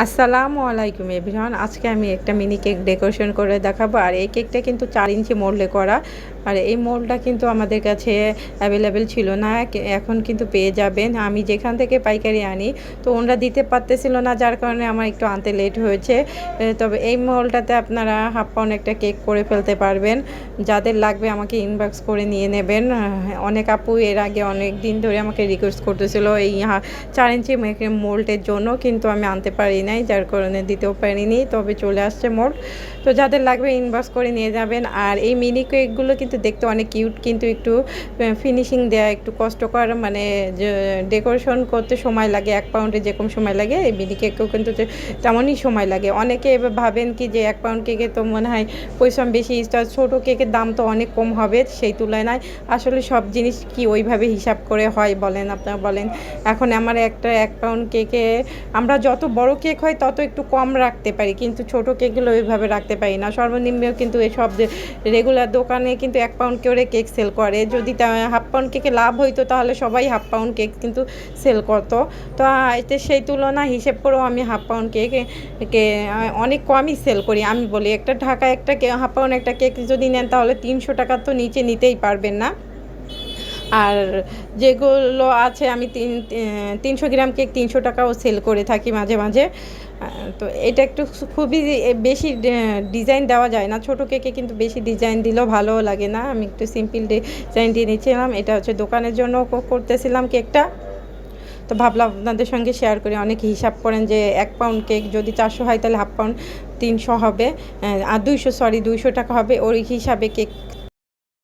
আসসালামু আলাইকুম এভরিওয়ান। আজকে আমি একটা মিনি কেক ডেকোরেশন করে দেখাবো। আর এই কেকটা কিন্তু চার ইঞ্চি মোল্ডে করা। আর এই মোল্ডটা কিন্তু আমাদের কাছে অ্যাভেলেবেল ছিল না এখন কিন্তু পেয়ে যাবেন। আমি যেখান থেকে পাইকারি আনি, তো ওনারা দিতে পারতেছিল না, যার কারণে আমার একটু আনতে লেট হয়েছে। তবে এই মোল্ডটাতে আপনারা হাফ পাউন্ড একটা কেক করে ফেলতে পারবেন। যাদের লাগবে আমাকে ইনবক্স করে নিয়ে নেবেন। অনেক আপু এর আগে অনেক দিন ধরে আমাকে রিকোয়েস্ট করতেছিল এই চার ইঞ্চি মোল্টের জন্য, কিন্তু আমি আনতে পারি নাই, যার কারণে দিতেও পারিনি। তবে চলে আসছে মোল্ড তো যাদের লাগবে ইনবক্স করে নিয়ে যাবেন। আর এই মিনি কেকগুলো কিন্তু দেখতে অনেক কিউট কিন্তু একটু ফিনিশিং দেওয়া একটু কষ্টকর মানে ডেকোরেশন করতে সময় লাগে, এক পাউন্ডে যেরকম সময় লাগে, এই মিনি কেকেও কিন্তু তেমনই সময় লাগে। অনেকে এবার ভাবেন কি যে, এক পাউন্ড কেকে তো মনে হয় পরিশ্রম বেশি ছোটো কেকের দাম তো অনেক কম হবে সেই তুলনায়। আসলে সব জিনিস কি ওইভাবে হিসাব করে হয় বলেন আপনারা বলেন। এখন আমার একটা এক পাউন্ড কেকে আমরা যত বড় কেক হয় তত একটু কম রাখতে পারি, কিন্তু ছোট কেকগুলো ওইভাবে রাখতে পারি না। সর্বনিম্ন কিন্তু এসব রেগুলার দোকানে কিন্তু এক পাউন্ড করে কেক সেল করে। যদি হাফ পাউন্ড কেকে লাভ হইতো, তাহলে সবাই হাফ পাউন্ড কেক কিন্তু সেল করতো। তো এতে সেই তুলনা হিসেব করেও আমি হাফ পাউন্ড কেক কে অনেক কমই সেল করি। আমি বলি, একটা ঢাকা একটা হাফ পাউন্ড একটা কেক যদি নেন, তাহলে তিনশো টাকার তো নিচে নিতেই পারবেন না। আর যেগুলো আছে, আমি তিন তিনশো গ্রাম কেক তিনশো টাকাও সেল করে থাকি মাঝে মাঝে। তো এটা একটু খুবই বেশি ডিজাইন দেওয়া যায় না। ছোটো কেকে কিন্তু বেশি ডিজাইন দিলেও ভালো লাগে না। আমি একটু সিম্পল ডিজাইন দিয়ে নিচ্ছিলাম। এটা হচ্ছে দোকানের জন্য করতেছিলাম কেকটা। তো ভাবলাম আপনাদের সঙ্গে শেয়ার করি। অনেকে হিসাব করেন যে এক পাউন্ড কেক যদি চারশো হয়, তাহলে হাফ পাউন্ড তিনশো হবে। আর দুইশো সরি দুইশো টাকা হবে। ওই হিসাবে কেক